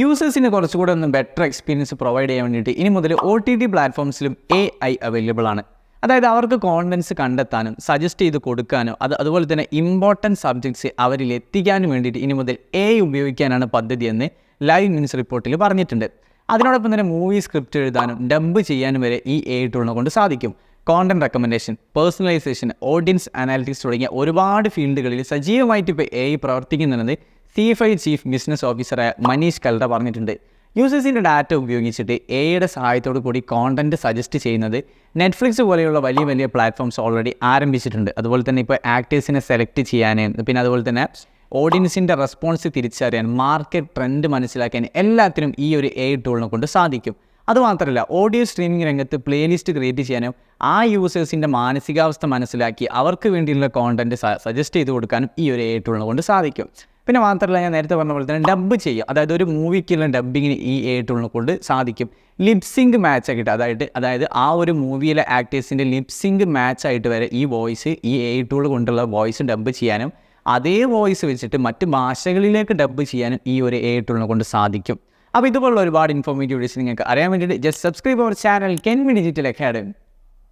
യൂസേഴ്സിന് കുറച്ചുകൂടെ ഒന്ന് better experience provide ചെയ്യാൻ വേണ്ടിയിട്ട് ഇനി മുതൽ ഒ ടി ടി പ്ലാറ്റ്ഫോംസിലും എ ഐ അവൈലബിൾ ആണ്. അതായത് അവർക്ക് കോണ്ടൻസ് കണ്ടെത്താനും സജസ്റ്റ് ചെയ്ത് കൊടുക്കാനോ അത് അതുപോലെ തന്നെ ഇമ്പോർട്ടന്റ് സബ്ജക്ട്സ് അവരിൽ എത്തിക്കാനും വേണ്ടിയിട്ട് ഇനി മുതൽ എ ഉപയോഗിക്കാനാണ് പദ്ധതി എന്ന് ലൈവ് ന്യൂസ് റിപ്പോർട്ടിൽ പറഞ്ഞിട്ടുണ്ട്. അതിനോടൊപ്പം തന്നെ മൂവി സ്ക്രിപ്റ്റ് എഴുതാനും ഡംബ് ചെയ്യാനും വരെ ഈ എ ടൂളിനെ കൊണ്ട് സാധിക്കും. Content recommendation personalisation audience analytics തുടങ്ങിയ ഒരുപാട് ഫീൽഡുകളിൽ സജീവമായിട്ട് ഇപ്പോൾ എ ഐ പ്രവർത്തിക്കുന്നുണ്ടെന്ന് സി ഐ ചീഫ് ബിസിനസ് ഓഫീസറായ മനീഷ് കൽറ പറഞ്ഞിട്ടുണ്ട് യൂസേഴ്സിന്റെ ഡാറ്റ ഉപയോഗിച്ചിട്ട് എയുടെ സഹായത്തോടു കൂടി കോണ്ടന്റ് സജസ്റ്റ് ചെയ്യുന്നത് നെറ്റ്ഫ്ലിക്സ് പോലെയുള്ള വലിയ വലിയ പ്ലാറ്റ്ഫോംസ് ഓൾറെഡി ആരംഭിച്ചിട്ടുണ്ട്. അതുപോലെ തന്നെ ഇപ്പോൾ ആക്ടേഴ്സിനെ സെലക്ട് ചെയ്യാൻ പിന്നെ അതുപോലെ തന്നെ ഓഡിയൻസിന്റെ റെസ്പോൺസ് തിരിച്ചറിയാൻ മാർക്കറ്റ് ട്രെൻഡ് മനസ്സിലാക്കാൻ എല്ലാത്തിനും ഈ ഒരു എ ടൂളിനെ കൊണ്ട് സാധിക്കും. അതുമാത്രമല്ല ഓഡിയോ സ്ട്രീമിംഗ് രംഗത്ത് പ്ലേലിസ്റ്റ് ക്രിയേറ്റ് ചെയ്യാനും ആ യൂസേഴ്സിന്റെ മാനസികാവസ്ഥ മനസ്സിലാക്കി അവർക്ക് വേണ്ടിയുള്ള കോണ്ടന്റ് സജസ്റ്റ് ചെയ്ത് കൊടുക്കാനും ഈ ഒരു എ ടൂളിനെ കൊണ്ട് സാധിക്കും. പിന്നെ മാത്രമല്ല ഞാൻ നേരത്തെ പറഞ്ഞ പോലെ തന്നെ ഡബ് ചെയ്യുക. അതായത് ഒരു മൂവിക്കുള്ള ഡബ്ബിങ്ങിന് ഈ എ കൊണ്ട് സാധിക്കും. ലിപ്സിങ്ക് മാച്ച് ആയിട്ട് അതായത് അതായത് ആ ഒരു മൂവിയിലെ ആക്ടേഴ്സിന്റെ ലിപ്സിങ്ക് മാച്ച് ആയിട്ട് വരെ ഈ വോയിസ് ഈ എ ടൂൾ കൊണ്ടുള്ള വോയിസ് ഡബ്ബ് ചെയ്യാനും അതേ വോയിസ് വെച്ചിട്ട് മറ്റ് ഭാഷകളിലേക്ക് ഡബ്ബ് ചെയ്യാനും ഈ ഒരു എ കൊണ്ട് സാധിക്കും. അപ്പോൾ ഇതുപോലുള്ള ഒരുപാട് ഇൻഫോർമേറ്റീവ് വീഡിയോസ് നിങ്ങൾക്ക് അറിയാൻ വേണ്ടിയിട്ട് ജസ്റ്റ് സബ്സ്ക്രൈബ് അവർ channel Ken Me Digital Academy